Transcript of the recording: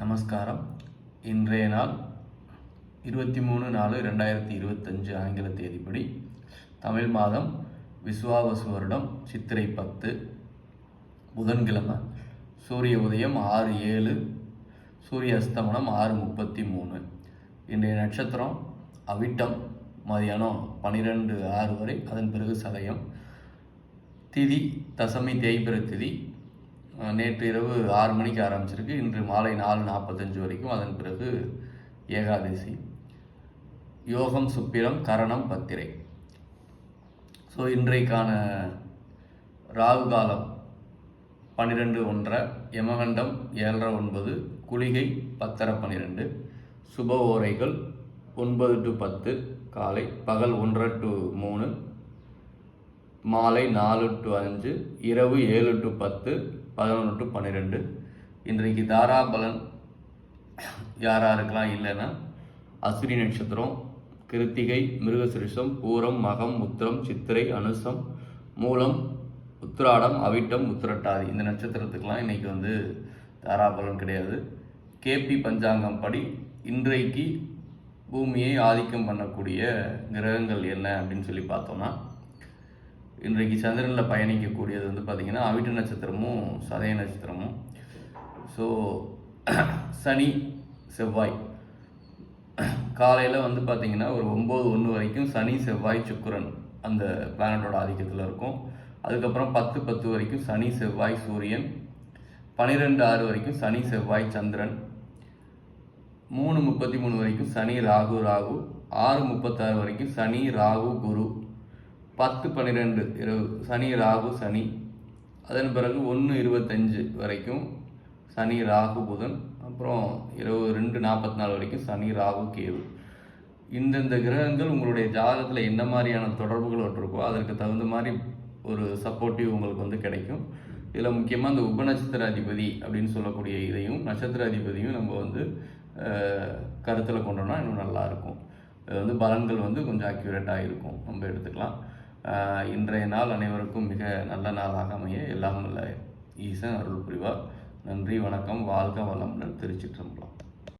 நமஸ்காரம். இன்றைய நாள் இருபத்தி மூணு நாலு ரெண்டாயிரத்தி இருபத்தஞ்சு ஆங்கில தேதிப்படி. தமிழ் மாதம் விஸ்வாவசு வருடம் சித்திரை பத்து புதன்கிழமை. சூரிய உதயம் ஆறு ஏழு சூரிய அஸ்தமனம் ஆறு முப்பத்தி மூணு இன்றைய நட்சத்திரம் அவிட்டம் மதியானம் பன்னிரெண்டு ஆறு வரை அதன் பிறகு சதயம். திதி தசமி தேய்பிர திதி நேற்று இரவு ஆறு மணிக்கு ஆரம்பிச்சிருக்கு. இன்று மாலை நாலு நாற்பத்தஞ்சு வரைக்கும் அதன் பிறகு ஏகாதசி. யோகம் சுப்பிரம் கரணம் பத்திரை. ஸோ இன்றைக்கான ராகு காலம் பன்னிரெண்டு ஒன்றரை யமகண்டம் ஏழரை ஒன்பது குளிகை பத்தரை பன்னிரெண்டு சுப ஓரைகள் ஒன்பது டு பத்து காலை பகல் ஒன்றரை டு மூணு மாலை நாலு டு அஞ்சு இரவு ஏழு டு பத்து பதினொன்று டு பன்னிரெண்டு. இன்றைக்கு தாராபலன் யாராக இருக்கலாம் இல்லைன்னா அஸ்வினி நட்சத்திரம் கிருத்திகை மிருகசிருஷம் பூரம் மகம் உத்திரம் சித்திரை அனுசம் மூலம் உத்திராடம் அவிட்டம் உத்திரட்டாதி. இந்த நட்சத்திரத்துக்கெலாம் இன்றைக்கி வந்து தாராபலன் கிடையாது. கேபி பஞ்சாங்கம் படி இன்றைக்கு பூமியை ஆதிக்கம் பண்ணக்கூடிய கிரகங்கள் என்ன அப்படின்னு சொல்லி பார்த்தோம்னா இன்றைக்கு சந்திரனில் பயணிக்கக்கூடியது வந்து பார்த்திங்கன்னா அவிட்ட நட்சத்திரமும் சதய நட்சத்திரமும். ஸோ சனி செவ்வாய். காலையில் வந்து பார்த்திங்கன்னா ஒரு ஒம்பது ஒன்று வரைக்கும் சனி செவ்வாய் சுக்கரன் அந்த பிளானட்டோட ஆதிக்கத்தில் இருக்கும். அதுக்கப்புறம் பத்து பத்து வரைக்கும் சனி செவ்வாய் சூரியன். பன்னிரெண்டு ஆறு வரைக்கும் சனி செவ்வாய் சந்திரன். மூணு முப்பத்தி மூணு வரைக்கும் சனி ராகு ராகு. ஆறு முப்பத்தாறு வரைக்கும் சனி ராகு குரு. பத்து பன்னிரெண்டு. இரவு சனி ராகு சனி. அதன் பிறகு ஒன்று இருபத்தஞ்சு வரைக்கும் சனி ராகு புதன். அப்புறம் இரவு ரெண்டு நாற்பத்தி நாலு வரைக்கும் சனி ராகு கேது. இந்தந்த கிரகங்கள் உங்களுடைய ஜாதகத்தில் என்ன மாதிரியான தொடர்புகள் இருக்கோ அதற்கு தகுந்த மாதிரி ஒரு சப்போர்ட்டிவ் உங்களுக்கு வந்து கிடைக்கும். இதில் முக்கியமாக இந்த உபநட்சத்திர அதிபதி அப்படின்னு சொல்லக்கூடிய இதையும் நட்சத்திர அதிபதியும் நம்ம வந்து கருத்தில் கொண்டோம்னா இன்னும் நல்லாயிருக்கும் இது வந்து பலன்கள் வந்து கொஞ்சம் அக்யூரேட்டாக இருக்கும். நம்ம எடுத்துக்கலாம். இன்றைய நாள் அனைவருக்கும் மிக நல்ல நாளாக அமைய. எல்லாம் நல்ல ஈசன் அருள் புரிவார் நன்றி வணக்கம் வாழ்க வளமுடன் திருச்சிற்றம்பலம்.